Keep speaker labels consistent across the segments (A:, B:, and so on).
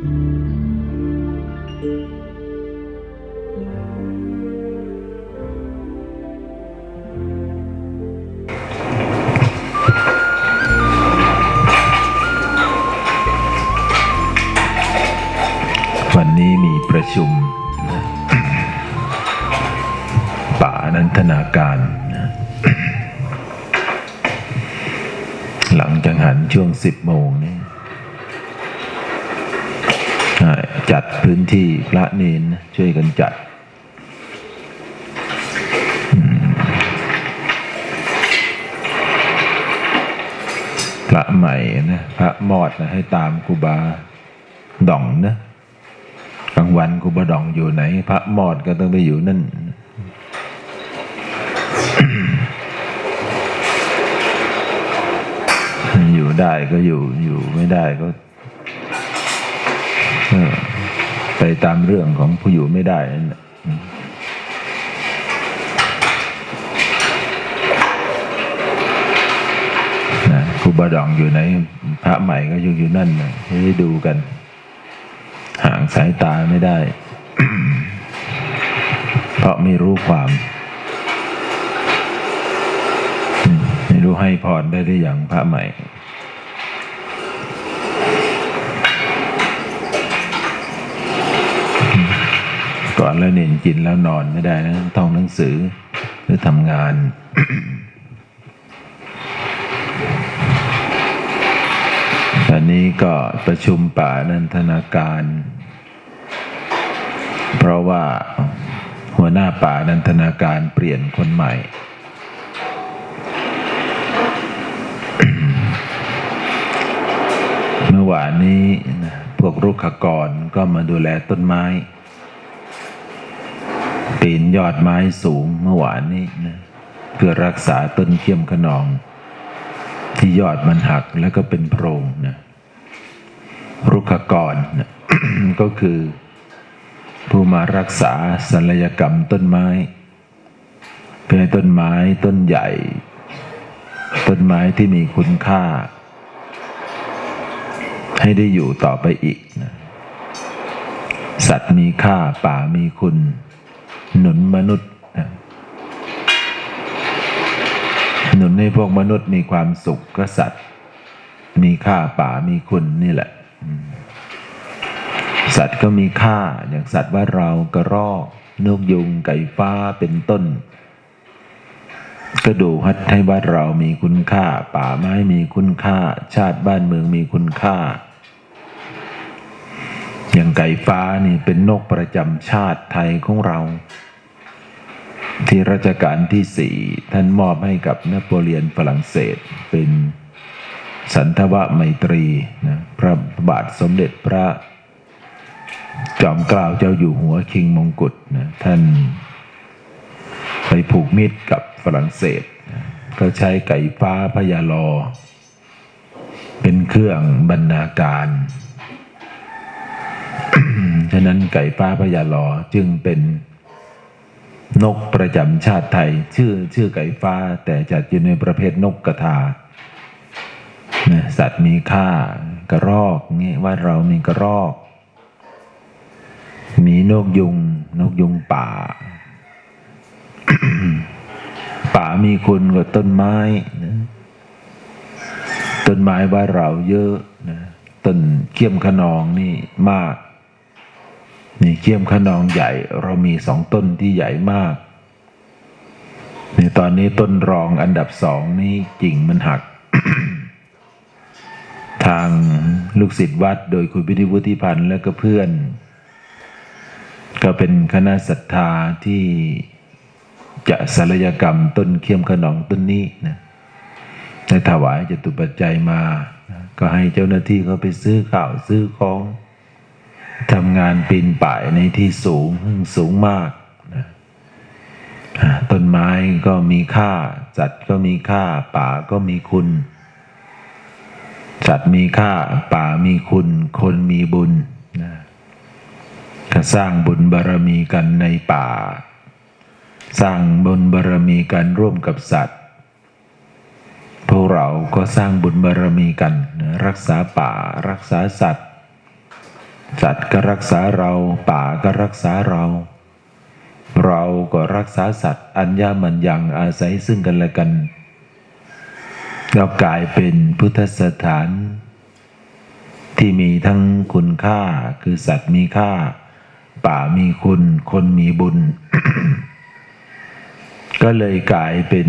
A: วันนี้มีประชุม ป่านันทนาการ หลังจากหันช่วงสิบโมงนี่อ่าจัด พื้นที่พระเนนนะช่วยกันจัดพระใหม่นะพระมอดนะให้ตามครูบาดองนะกลางวันครูบาดองอยู่ไหน พระมอดก็ต้องไปอยู่นั่นอยู่ได้ก็อยู่อยู่ไม่ได้ก็ เออ ไปตามเรื่องของผู้อยู่ไม่ได้นั่นแหละครูบาดองอยู่ไหน พระใหม่ก็อยู่อยู่นั่นนะให้ดูกัน ห่างสายตาไม่ได้ เพราะไม่รู้ความอืมไม่รู้ให้พรได้หรือยังพระใหม่ ก่อนแล้วเน้นกินแล้วนอนไม่ได้นะต้องหนังสือหรือทำงานอันนี้ก็ประชุมป่านันทนาการ เพราะว่าหัวหน้าป่านันทนาการเปลี่ยนคนใหม่ เมื่อวานนี้พวกรุกขกรก็มาดูแลต้นไม้ ปีนยอดไม้สูงเมื่อวานนี้นะเพื่อรักษาต้นเขี้ยมขนอง ที่ยอดมันหักแล้วก็เป็นโพรงนะรุกขกรนะก็คือ ผู้มารักษาศัลยกรรมต้นไม้เพื่อต้นไม้ต้นใหญ่ ต้นไม้ที่มีคุณค่า ให้ได้อยู่ต่อไปอีกนะสัตว์มีค่าป่ามีคุณ หนุนมนุษย์หนุนให้พวกมนุษย์มีความสุขก็สัตว์มีค่าป่ามีคุณนี่แหละ สัตว์ก็มีค่าอย่างสัตว์ว่าเรากระรอกนกยุงไก่ฟ้าเป็นต้น ก็ดูให้ว่าเรามีคุณค่า ป่าไม้มีคุณค่า ชาติบ้านเมืองมีคุณค่า อย่างไก่ฟ้านี่เป็นนกประจำชาติไทยของเรา ที่รัชกาลที่สี่ท่านมอบให้กับนโปเลียนฝรั่งเศสเป็นสันทวไมตรีนะพระบาทสมเด็จพระจอมเกล้าเจ้าอยู่หัวคิงมงกุฎนะท่านไปผูกมิตรกับฝรั่งเศสนะก็ใช้ไก่ฟ้าพญาลอ เป็นเครื่องบรรณาการฉะนั้นไก่ฟ้าพญาลอจึงเป็น นกประจำชาติไทย ชื่อชื่อไก่ฟ้า แต่จัดอยู่ในประเภทนกกระทานะสัตว์มีค่ากระรอกนี่ว่าเรามีกระรอก มีนกยุง นกยุงป่า ป่ามีคุณกว่าต้นไม้นะต้นไม้ว่าเราเยอะนะต้นเขี้ยมขนองนี่มาก นี่เขี้ยมขนองใหญ่เรามีสองต้นที่ใหญ่มาก ในตอนนี้ต้นรองอันดับสองนี่กิ่งมันหัก ทางลูกศิษย์วัดโดยคุณพิธิวุฒิพันธ์และก็เพื่อน ก็เป็นคณะศรัทธาที่จะศัลยกรรมต้นเขี้ยมขนองต้นนี้นะได้ถวายจตุปัจจัยมา ก็ให้เจ้าหน้าที่เขาไปซื้อข้าวซื้อของ ทำงานปีนป่ายในที่สูงสูงมากนะต้นไม้ก็มีค่าสัตว์ก็มีค่า ป่าก็มีคุณ สัตว์มีค่า ป่ามีคุณ คนมีบุญนะก็สร้างบุญบารรมีกันในป่า สร้างบุญบารรมีกันร่วมกับสัตว์ พวกเราก็สร้างบุญบารรมีกันนะรักษาป่ารักษาสัตว์ สัตว์ก็รักษาเรา ป่าก็รักษาเรา เราก็รักษาสัตว์ อัญญามันยังอาศัยซึ่งกันและกันเรากลายเป็นพุทธสถาน ที่มีทั้งคุณค่าคือสัตว์มีค่า ป่ามีคุณ คนมีบุญ ก็เลยกลายเป็น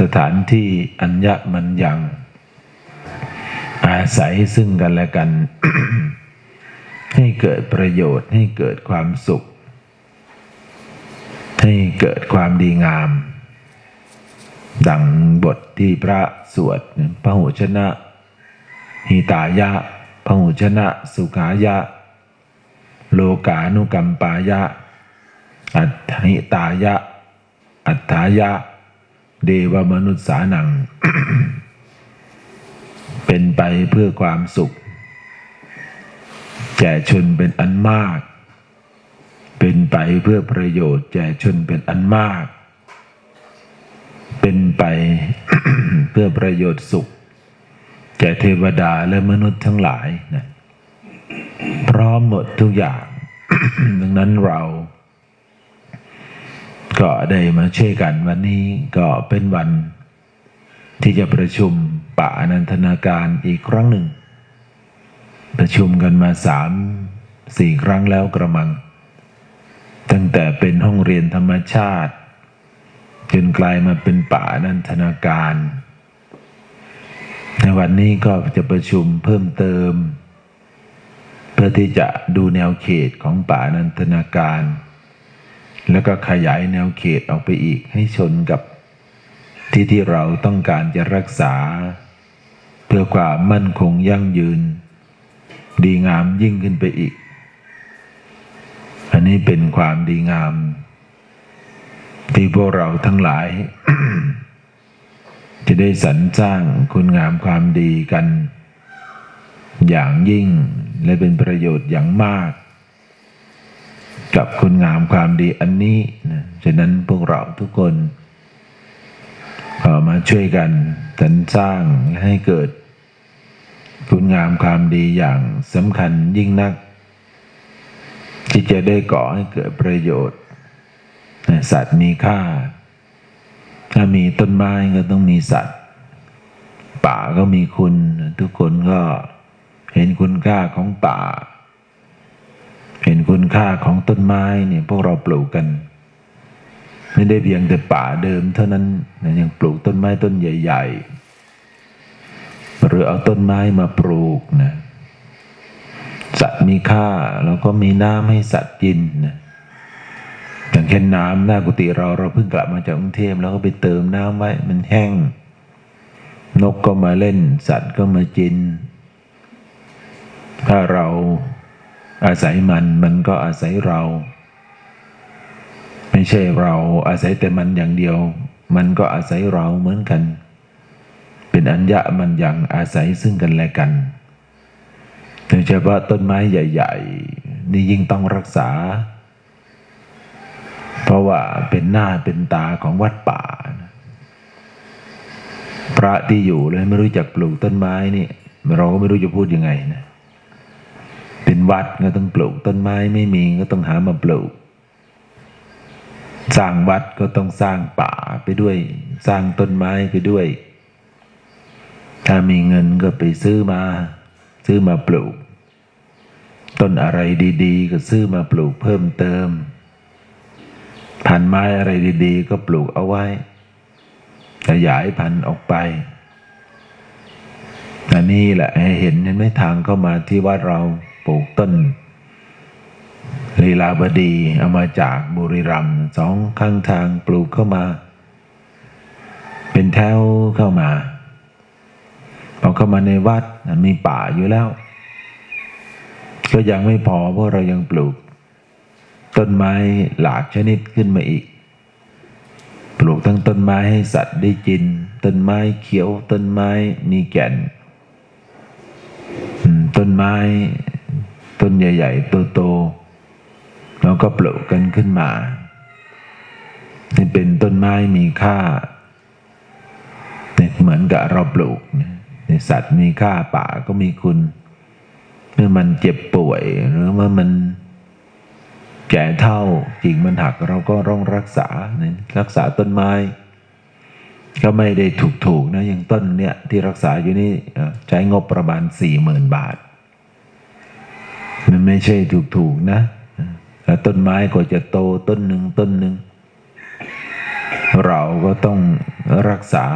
A: สถานที่อัญญมันยังอาศัยซึ่งกันและกัน ให้เกิดประโยชน์ให้เกิดความสุข ให้เกิดความดีงาม ดังบทที่พระสวดพระหูชนะ หิตายะพระหูชนะ สุขายะ โลกานุกรรมปายะ อัตหิตายะ อัตถายะ เดวมนุษย์สานัง เป็นไปเพื่อความสุข แก่ชนเป็นอันมาก เป็นไปเพื่อประโยชน์แก่ชนเป็นอันมาก เป็นไปเพื่อประโยชน์สุข แก่เทวดาและมนุษย์ทั้งหลายนะพร้อมหมดทุกอย่าง ดังนั้นเรา ก็ได้มาช่วยกันวันนี้ก็เป็นวันที่จะประชุมป่าอนันทนาการอีกครั้งหนึ่ง ประชุมกันมาสามสี่ครั้งแล้วกระมัง ตั้งแต่เป็นห้องเรียนธรรมชาติ จนกลายมาเป็นป่าอนันทนาการในวันนี้ก็จะประชุมเพิ่มเติม เพื่อที่จะดูแนวเขตของป่าอนันทนาการ แล้วก็ขยายแนวเขตออกไปอีกให้ชนกับที่ที่เราต้องการจะรักษา เพื่อความมั่นคงยั่งยืน ดีงามยิ่งขึ้นไปอีก อันนี้เป็นความดีงาม ที่พวกเราทั้งหลาย จะได้สรรสร้างคุณงามความดีกัน อย่างยิ่งและเป็นประโยชน์อย่างมาก กับคุณงามความดีอันนี้นะฉะนั้นพวกเราทุกคนก็มาช่วยกันสรรสร้างและให้เกิด คุณงามความดีอย่างสำคัญยิ่งนัก ที่จะได้ก่อให้เกิดประโยชน์ สัตว์มีค่า ถ้ามีต้นไม้ก็ต้องมีสัตว์ ป่าก็มีคุณ ทุกคนก็เห็นคุณค่าของป่า เห็นคุณค่าของต้นไม้เนี่ยพวกเราปลูกกัน ไม่ได้เพียงแต่ป่าเดิมเท่านั้นยังปลูกต้นไม้ต้นใหญ่ ๆ หรือเอาต้นไม้มาปลูกนะสัตว์มีค่าเราก็มีน้ำให้สัตว์กินนะอย่างเช่นน้ำหน้ากุฏิเราเราเพิ่งกลับมาจากกรุงเทพแล้วก็ไปเติมน้ำไว้มันแห้ง นกก็มาเล่น สัตว์ก็มากิน ถ้าเราอาศัยมันมันก็อาศัยเรา ไม่ใช่เราอาศัยแต่มันอย่างเดียว มันก็อาศัยเราเหมือนกัน เป็นอัญญะมันย่างอาศัยซึ่งกันและกันโดยเฉพาะต้นไม้ใหญ่ ๆ นี่ยิ่งต้องรักษา เพราะว่าเป็นหน้าเป็นตาของวัดป่า พระที่อยู่เลยไม่รู้จักปลูกต้นไม้นี่ เราก็ไม่รู้จะพูดยังไงนะเป็นวัดก็ต้องปลูกต้นไม้ไม่มีก็ต้องหามาปลูกสร้างวัดก็ต้องสร้างป่าไปด้วย สร้างต้นไม้ไปด้วย ถ้ามีเงินก็ไปซื้อมา ซื้อมาปลูก ต้นอะไรดีๆ ก็ซื้อมาปลูกเพิ่มเติมพันไม้อะไรดีๆ ก็ปลูกเอาไว้ขยายพันธุ์ออกไปอันนี้แหละเห็นเห็นไหมทางเข้ามาที่วัดเราปลูกต้นลีลาบดีเอามาจากบุรีรัมย์สองข้างทางปลูกเข้ามา เป็นแถวเข้ามา พอเข้ามาในวัดมีป่าอยู่แล้ว ก็ยังไม่พอเพราะเรายังปลูก ต้นไม้หลากชนิดขึ้นมาอีก ปลูกทั้งต้นไม้ให้สัตว์ได้กิน ต้นไม้เขียว ต้นไม้มีแก่นต้นไม้ต้นใหญ่ ๆ โตๆเราก็ปลูกกันขึ้นมานี่เป็นต้นไม้มีค่าเหมือนกับเราปลูกใน สัตว์มีค่าป่าก็มีคุณ เมื่อมันเจ็บป่วย หรือว่ามันแก่เท่ากิ่งมันหักเราก็ต้องรักษาเนะรักษาต้นไม้ ก็ไม่ได้ถูกๆนะอย่างต้นเนี่ยที่รักษาอยู่นี่ใช้งบประมาณสี่หมื่นบาท มันไม่ใช่ถูกๆนะแล้วต้นไม้กว่าจะโตต้นหนึ่งต้นหนึ่งเราก็ต้องรักษา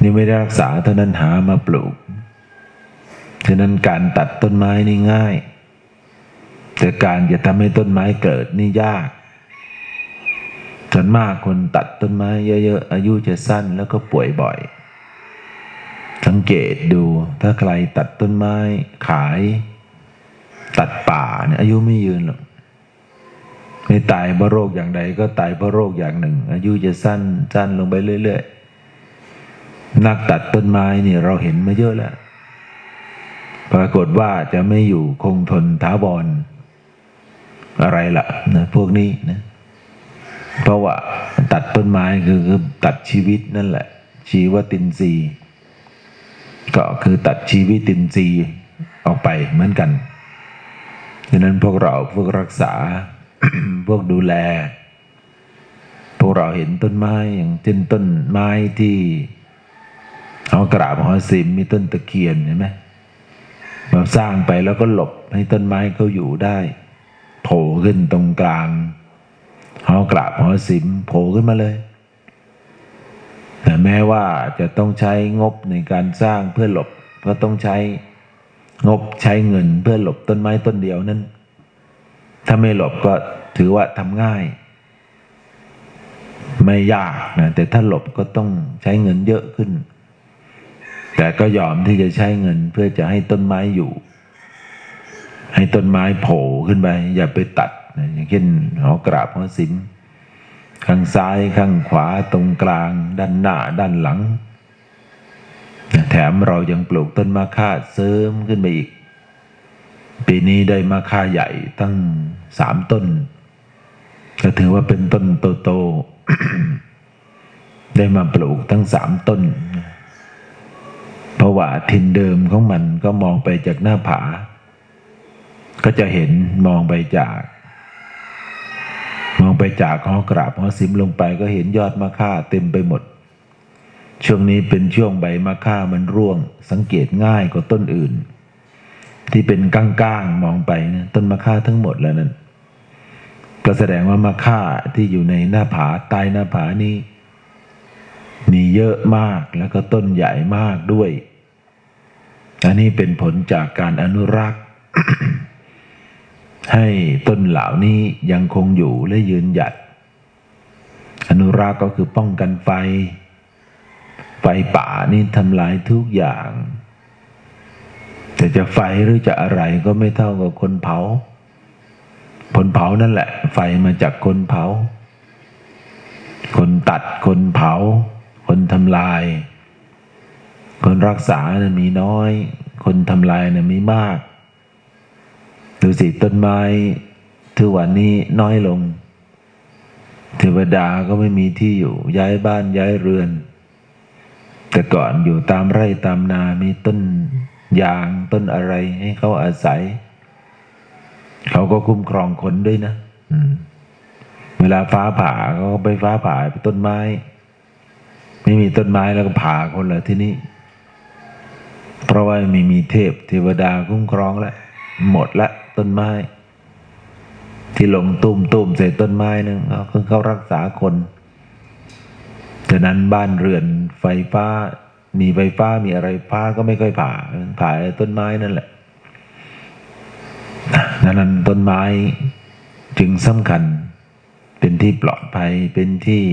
A: นี่ไม่ได้รักษาเท่านั้นหามาปลูกฉะนั้นการตัดต้นไม้นี่ง่าย แต่การจะทำให้ต้นไม้เกิดนี่ยากส่วนมากคนตัดต้นไม้เยอะๆ อายุจะสั้นแล้วก็ป่วยบ่อย สังเกตดูถ้าใครตัดต้นไม้ขาย ตัดป่าเนี่ยอายุไม่ยืนหรอกไม่ตายเพราะโรคอย่างใดก็ตายเพราะโรคอย่างหนึ่ง อายุจะสั้นสั้นลงไปเรื่อย ๆ นักตัดต้นไม้เนี่ยเราเห็นมาเยอะแล้ว ปรากฏว่าจะไม่อยู่คงทนท้าวรอะไรล่ะนะพวกนี้นะเพราะว่าตัดต้นไม้คือคือตัดชีวิตนั่นแหละ ชีวตินรีก็คือตัดชีวิตินรีออกไปเหมือนกันฉะนั้นพวกเราพวกรักษาพวกดูแล พวกเราเห็นต้นไม้อย่างเช่นต้นไม้ที่ เอากราบหอศิลมีต้นตะเคียนเห็นไหมเราสร้างไปแล้วก็หลบให้ต้นไม้เขาอยู่ได้โผล่ขึ้นตรงกลางหอกราบหอศิลโผล่ขึ้นมาเลย แต่แม้ว่าจะต้องใช้งบในการสร้างเพื่อหลบก็ต้องใช้งบใช้เงินเพื่อหลบต้นไม้ต้นเดียวนั้น ถ้าไม่หลบก็ถือว่าทำง่าย ไม่ยากนะแต่ถ้าหลบก็ต้องใช้เงินเยอะขึ้น แต่ก็ยอมที่จะใช้เงินเพื่อจะให้ต้นไม้อยู่ ให้ต้นไม้โผล่ขึ้นไป อย่าไปตัดอย่างเช่นหอกราบหอศิลข้างซ้ายข้างขวาตรงกลาง ด้านหน้าด้านหลัง แถมเรายังปลูกต้นมะค่าเสริมขึ้นไปอีก ปีนี้ได้มะค่าใหญ่ตั้งสามต้น ก็ถือว่าเป็นต้นโตๆได้มาปลูกตั้งสามต้น เพราะว่าทินเดิมของมันก็มองไปจากหน้าผา ก็จะเห็นมองไปจาก มองไปจากหอกราบหอสิมลงไปก็เห็นยอดมะค่าเต็มไปหมด ช่วงนี้เป็นช่วงใบมะค่ามันร่วง สังเกตง่ายกว่าต้นอื่น ที่เป็นก้างๆมองไปนะต้นมะค่าทั้งหมดแล้วนั่นก็แสดงว่ามะค่าที่อยู่ในหน้าผาใต้หน้าผานี้มีเยอะมากแล้วก็ต้นใหญ่มากด้วย อันนี้เป็นผลจากการอนุรักษ์ ให้ต้นเหล่านี้ยังคงอยู่และยืนหยัด อนุรักษ์ก็คือป้องกันไฟ ไฟป่านี่ทำลายทุกอย่าง แต่จะไฟหรือจะอะไรก็ไม่เท่ากับคนเผา คนเผานั่นแหละ ไฟมาจากคนเผา คนตัดคนเผา คนทำลาย คนรักษานะมีน้อย คนทำลายนะมีมาก ดูสิต้นไม้ทุกวันนี้น้อยลง เทวดาก็ไม่มีที่อยู่ ย้ายบ้านย้ายเรือน แต่ก่อนอยู่ตามไร่ตามนา มีต้นยางต้นอะไรให้เขาอาศัย เขาก็คุ้มครองคนด้วยนะเวลาฟ้าผ่าเขาก็ไปฟ้าผ่าไปต้นไม้ ไม่มีต้นไม้แล้วก็ผ่าคนเลยที่นี่ เพราะว่าไม่มีเทพเทวดาคุ้มครองแล้วหมดละต้นไม้ ที่ลงตุ้มตุ้มใส่ต้นไม้นึงเขาเขารักษาคนฉะนั้นบ้านเรือนไฟฟ้า มีไฟฟ้ามีอะไรฟ้าก็ไม่ค่อยผ่าผ่าต้นไม้นั่นแหละดังนั้นต้นไม้จึงสำคัญเป็นที่ปลอดภัยเป็นที่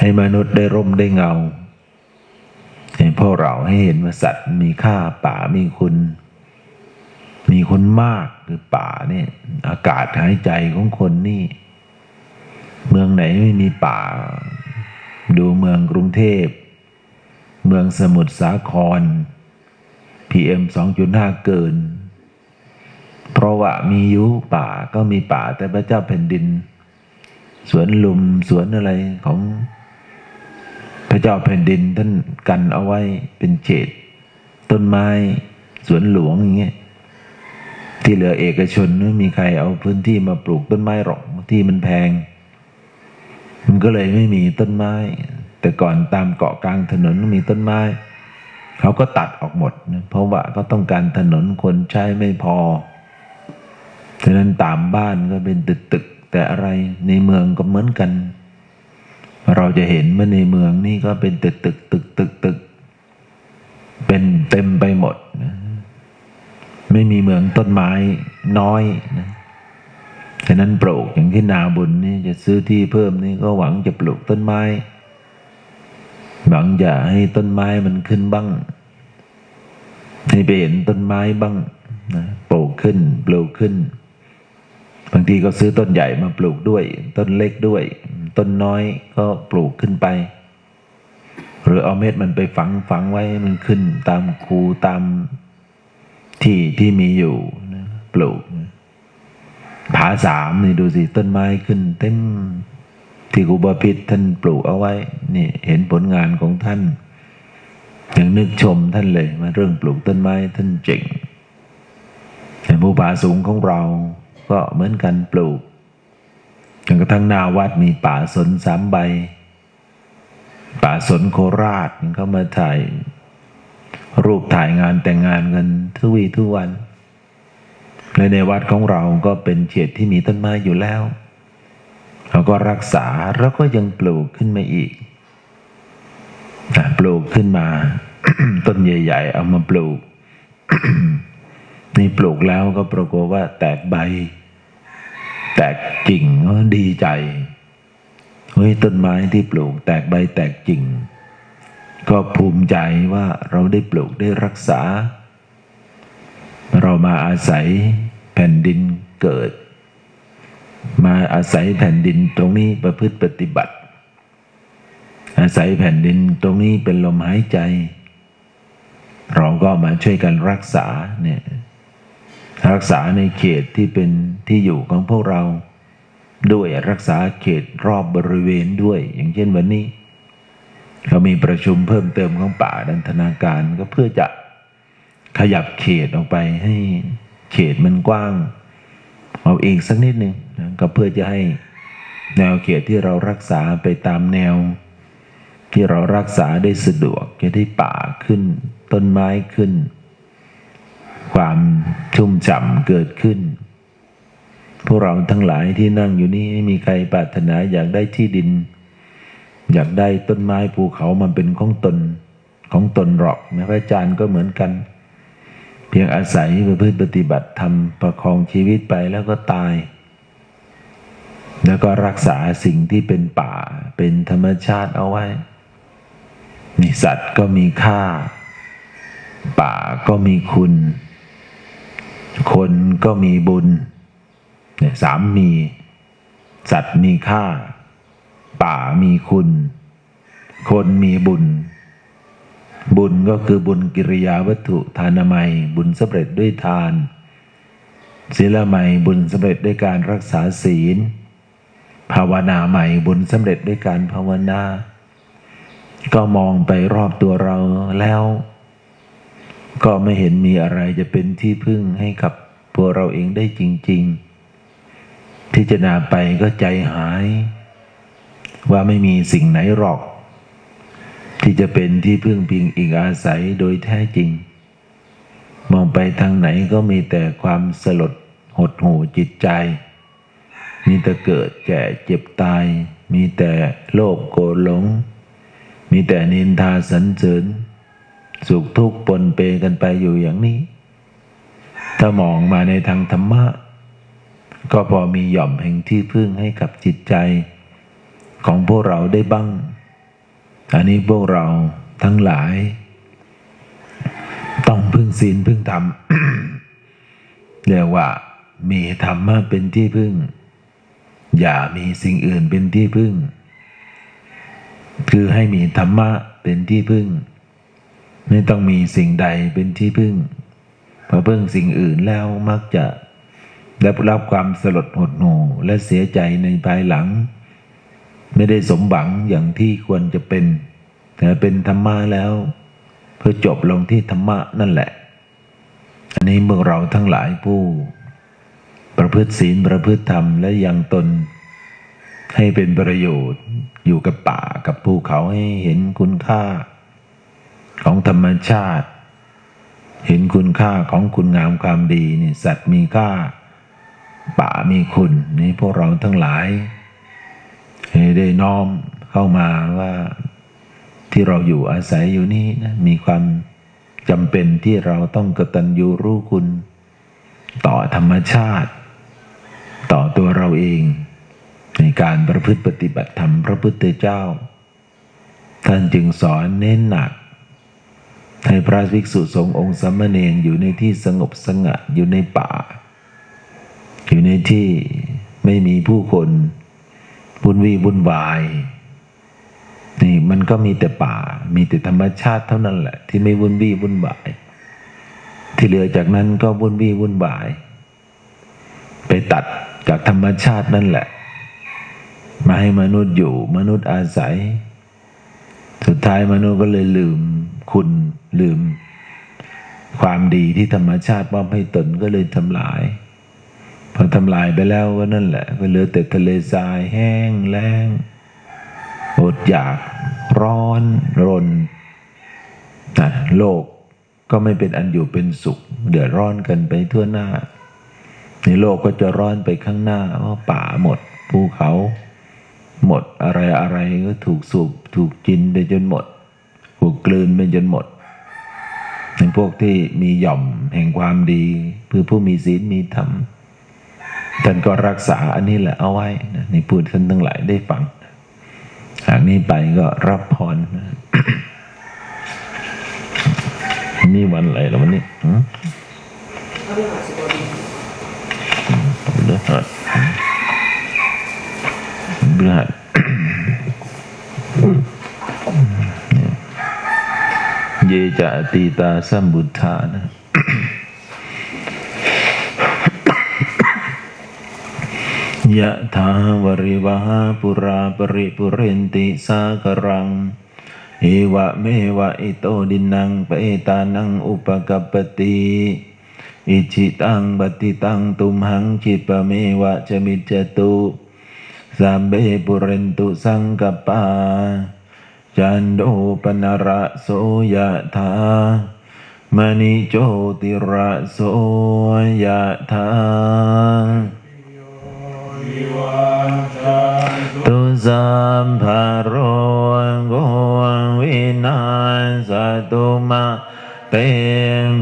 A: ให้มนุษย์ได้ร่มได้เงา ให้พวกเราให้เห็นว่าสัตว์มีค่าป่ามีคุณ มีคุณมากคือป่าเนี่ย อากาศหายใจของคนนี่ เมืองไหนไม่มีป่า ดูเมืองกรุงเทพ เมืองสมุทรสาคร PM 2.5 เกิน เพราะว่ามีอยุป่าก็มีป่าแต่พระเจ้าแผ่นดิน สวนลุมสวนอะไรของ ระเจ้าแผ่นดินท่านกันเอาไว้เป็นเฉดต้นไม้สวนหลวงอย่างเงี้ยที่เหลือเอกชนไม่มีใครเอาพื้นที่มาปลูกต้นไม้หรอกที่มันแพง มันก็เลยไม่มีต้นไม้ แต่ก่อนตามเกาะกลางถนนมีต้นไม้ เขาก็ตัดออกหมดนะเพราะว่าก็ต้องการถนนคนใช้ไม่พอฉะนั้นตามบ้านก็เป็นตึกตึกๆแต่อะไรในเมืองก็เหมือนกัน เราจะเห็นว่าในเมืองนี่ก็เป็นตึกตึกตึกตึกตึก เป็นเต็มไปหมดนะไม่มีเมืองต้นไม้น้อยนะฉะนั้นปลูกอย่างที่นาบุญนี่จะซื้อที่เพิ่มนี่ก็หวังจะปลูกต้นไม้ หวังจะให้ต้นไม้มันขึ้นบ้าง ให้ไปเห็นต้นไม้บ้างนะปลูกขึ้นปลูกขึ้น บางทีก็ซื้อต้นใหญ่มาปลูกด้วย ต้นเล็กด้วย ต้นน้อยก็ปลูกขึ้นไป หรือเอาเม็ดมันไปฝังฝังไว้มันขึ้นตามคูตามที่ที่มีอยู่นะปลูกผาสามนี่ดูสิต้นไม้ขึ้นเต็มที่ครูบาพิษท่านปลูกเอาไว้ นี่เห็นผลงานของท่านยังนึกชมท่านเลยมาเรื่องปลูกต้นไม้ท่านเจ๋งแต่ภูผาสูงของเราก็เหมือนกันปลูก นกระทั่งหน้าวัดมีป่าสนสามใบ ป่าสนโคราชเขามาถ่าย รูปถ่ายงานแต่งงานกันทุกวีทุกวันและในวัดของเราก็เป็นเขตที่มีต้นไม้อยู่แล้วเราก็รักษาแล้วก็ยังปลูกขึ้นมาอีกปลูกขึ้นมา ต้นใหญ่ ๆ เอามาปลูก นี่ปลูกแล้วก็ปรากฏว่าแตกใบ แตกกิ่งก็ดีใจเฮ้ยต้นไม้ที่ปลูกแตกใบแตกกิ่ง ก็ภูมิใจว่าเราได้ปลูกได้รักษา เรามาอาศัยแผ่นดินเกิด มาอาศัยแผ่นดินตรงนี้ประพฤติปฏิบัติ อาศัยแผ่นดินตรงนี้เป็นลมหายใจ เราก็มาช่วยกันรักษาเนี่ย รักษาในเขตที่เป็นที่อยู่ของพวกเรา ด้วยรักษาเขตรอบบริเวณด้วย อย่างเช่นวันนี้เรามีประชุมเพิ่มเติมของป่าดันธนาการก็เพื่อจะขยับเขตออกไปให้เขตมันกว้าง เอาอีกสักนิดหนึ่งนะก็เพื่อจะให้แนวเขตที่เรารักษาไปตามแนว ที่เรารักษาได้สะดวกจะได้ป่าขึ้น ต้นไม้ขึ้น ความชุ่มฉ่ำเกิดขึ้น พวกเราทั้งหลายที่นั่งอยู่นี่ไม่มีใครปรารถนาอยากได้ที่ดิน อยากได้ต้นไม้ภูเขามันเป็นของตนของตนหรอกนะพระอาจารย์ก็เหมือนกัน เพียงอาศัยประพฤติปฏิบัติทำประคองชีวิตไปแล้วก็ตาย แล้วก็รักษาสิ่งที่เป็นป่าเป็นธรรมชาติเอาไว้นี่สัตว์ก็มีค่า ป่าก็มีคุณ คนก็มีบุญเนี่ยสามมี สัตว์มีค่า ป่ามีคุณ คนมีบุญ บุญก็คือบุญกิริยาวัตถุทานามัย บุญสำเร็จด้วยทานศีลใหม่บุญสำเร็จด้วยการรักษาศีล ภาวนาใหม่บุญสำเร็จด้วยการภาวนา ก็มองไปรอบตัวเราแล้ว ก็ไม่เห็นมีอะไรจะเป็นที่พึ่งให้กับตัวเราเองได้จริง ๆ พิจารณาไปก็ใจหาย ว่าไม่มีสิ่งไหนหรอก ที่จะเป็นที่พึ่งพิงอิงอาศัยโดยแท้จริง มองไปทางไหนก็มีแต่ความสลดหดหู่จิตใจ มีแต่เกิดแก่เจ็บตาย มีแต่โลภโกรธหลง มีแต่นินทาสรรเสริญ สุขทุกข์ปนเปกันไปอยู่อย่างนี้ ถ้ามองมาในทางธรรมะ ก็พอมีหย่อมแห่งที่พึ่งให้กับจิตใจของพวกเราได้บ้าง อันนี้พวกเราทั้งหลาย ต้องพึ่งศีลพึ่งธรรมเรียกว่า มีธรรมะเป็นที่พึ่ง อย่ามีสิ่งอื่นเป็นที่พึ่ง คือให้มีธรรมะเป็นที่พึ่ง ไม่ต้องมีสิ่งใดเป็นที่พึ่งพอพึ่งสิ่งอื่นแล้วมักจะได้รับความสลดหดหู่และเสียใจในภายหลัง ไม่ได้สมหวังอย่างที่ควรจะเป็น แต่เป็นธรรมะแล้ว เพื่อจบลงที่ธรรมะนั่นแหละ อันนี้เมื่อเราทั้งหลายผู้ ประพฤติศีลประพฤติธรรมและยังตน ให้เป็นประโยชน์อยู่กับป่ากับภูเขาให้เห็นคุณค่า ของธรรมชาติ เห็นคุณค่าของคุณงามความดีนี่สัตว์มีค่า ป่ามีคุณนี่พวกเราทั้งหลายได้น้อมเข้ามาว่าที่เราอยู่อาศัยอยู่นี่นะมีความจำเป็นที่เราต้องกตัญญูรู้คุณ ต่อธรรมชาติ ต่อตัวเราเอง ในการประพฤติปฏิบัติธรรมพระพุทธเจ้า ท่านจึงสอนเน้นหนัก ให้พระภิกษุสงฆ์องค์สมเณรอยู่ในที่สงบสงัดอยู่ในป่า อยู่ในที่ไม่มีผู้คนวุ่นวี่วุ่นวาย นี่มันก็มีแต่ป่า มีแต่ธรรมชาติเท่านั้นแหละ ที่ไม่วุ่นวี่วุ่นวาย ที่เหลือจากนั้นก็วุ่นวี่วุ่นวาย ไปตัดจากธรรมชาตินั่นแหละ มาให้มนุษย์อยู่มนุษย์อาศัย สุดท้ายมนุษย์ก็เลยลืม คุณลืม ความดีที่ธรรมชาติมอบให้ตนก็เลยทำลาย พอทำลายไปแล้วก็นั่นแหละก็เหลือแต่ทะเลทรายแห้งแล้งอดอยากร้อนรนนะโลกก็ไม่เป็นอันอยู่เป็นสุข เดือดร้อนกันไปทั่วหน้า ในโลกก็จะร้อนไปข้างหน้าเพราะป่าหมดภูเขา หมดอะไรอะไรก็ถูกสูบถูกกินไปจนหมด ถูกกลืนไปจนหมดในพวกที่มีหย่อมแห่งความดีคือผู้มีศีลมีธรรมท่านก็รักษาอันนี้แหละเอาไว้นะในพูดท่านทั้งหลายได้ฟังหากนี้ไปก็รับพรนะนี่วันอะไรแล้ววันนี้หืมพฤหัสพฤหัส เยจะตีตาสัมบุทธานะยะถาวริวหาปุราปริปุเรนติสากรัง เอวะเมวะอิโตดินังเปตานังอุปกัปปติอิจิตังปฏิตังตุมหังจิปะเมวะจมิจตุสัมเบปุเรนตุสังกปปา จันโดปนระโสยะถามณิโจติระโสยะถาตุสัมภโรโกวินาสตุมาเต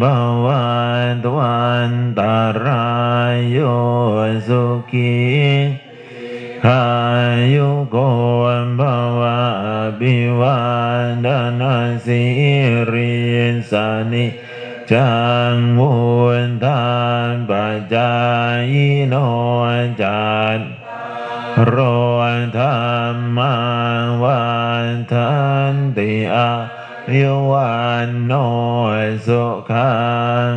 A: ภวันตวันตารายโยสุขี ขายุโกภวะบิวันดานาสิริสานิจังวุนทานปัจจายโนจันโรธรรมาวันทันติอายุวันโนสุขัง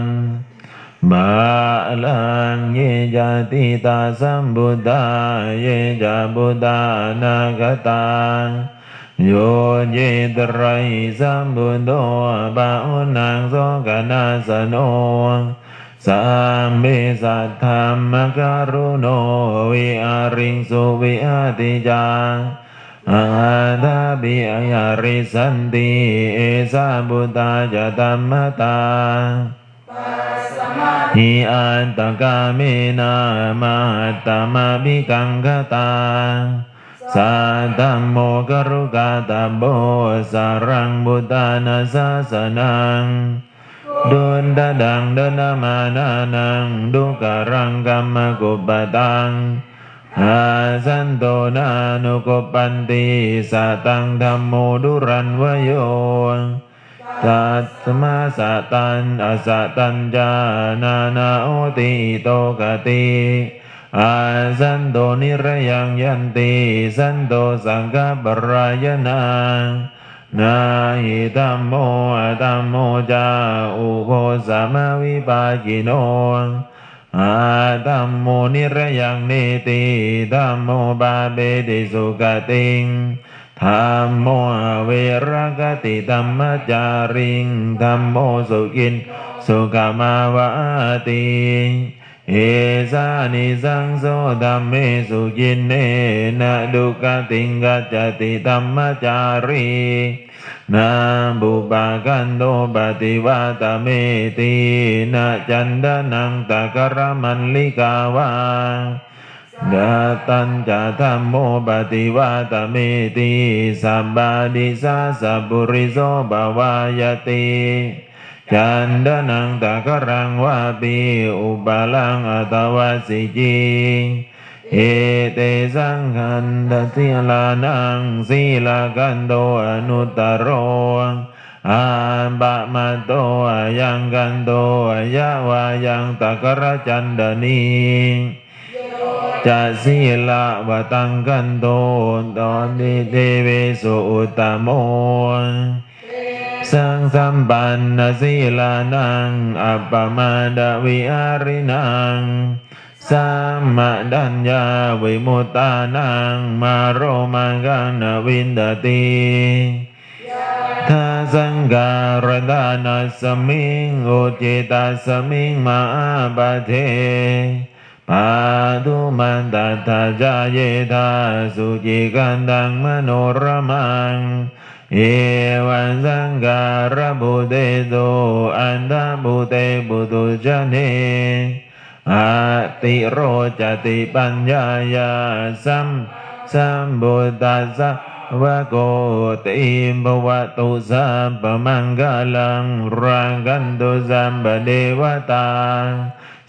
A: บา ลังเยจติตาสัมบุตาเยจาบุตานาคตังโยเยตรัยสัมบุตโตบาอุนังโสกนาสโนสัมเมสัทธรรมการุโนวิอาริงสุวิอาติจาอาตาบิอายาริสันติเอสาบุตาจะตัมมตา หิอันตกาเมนามาตมาบิกังคตาสัตตโมกรุกาตโบสารังบุตานาสาสนังดุนดดังดนามานานังดุกรังกัมมกุปตังอาสันโตนานุกปันติสัตังธรรมโมดุรันวโย ตัสมาสตันอสตัญจานานาโอติโตกติอาสันโตนิระยังยันติสันโตสังฆปรายนานาหิตัมโมตัมโมจาอุโคสามาวิปาจิโนอาตัมโมนิระยังเนติตัมโมบาเบติสุกติง ธรรมโมเวรกติธรรมจาริงธรรมโมสุกิน สุขมาวาติเอสานิสังโสธรรมเมสุกินเนนะดุกติงกัจจติธรรมจารีนาบุปากันโตปฏิวัตเมตินะจันดานังตะกรมันลิกาวา ดาตันจะธรรมโมปฏิวัตเมติสัมบาดิสาสัปุริโสบาวายติจันดานังตะกรังวาปีอุปาลังอัตวาสิจิเอเตสังคันตสิลานังสีลากันโตอนุตตรโรอาบะมาโตอายังกันโตอายาวายังตะกรจันดานี จะศีลาวตังกันโตตอนนิเทเวสุตตโมนสังสัมปันนศีลานังอัปปมาดาวิอารินังสัมมาดัญญาวิมุตตานังมาโรมังกันวินดติทาสังการดานาสมิงโอเจตาสมิงมาบาเท ปาทุมันตถาจาเยธาสุจิกันดังมโนรมัง เอวันสังการบุเตโตอันดาบุเตบุตุจเนอาติโรจติปัญญายาสัมสัมบุตัสสะวะโกติมภวตุสัพพมังกลังรังกันตุสัมปเดวตา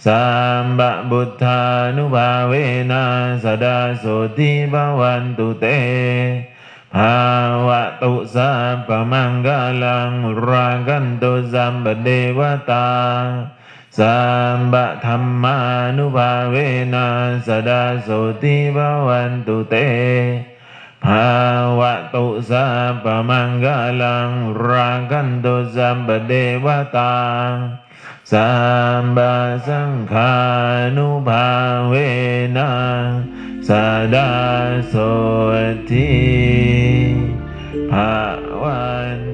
A: สัมบะบุทธานุภาเวนะสดาโสติภวันตุเตภาวะตุสัพพมังกาลังรากันตุสัมปเดวตาสัมบะธรรมานุภาเวนะสดาโสติภวันตุเตภาวะตุสัพพมังกาลังรากันตุสัมปเดวตา Sambha Sankhanu Bhavena Sada Soti Bhavana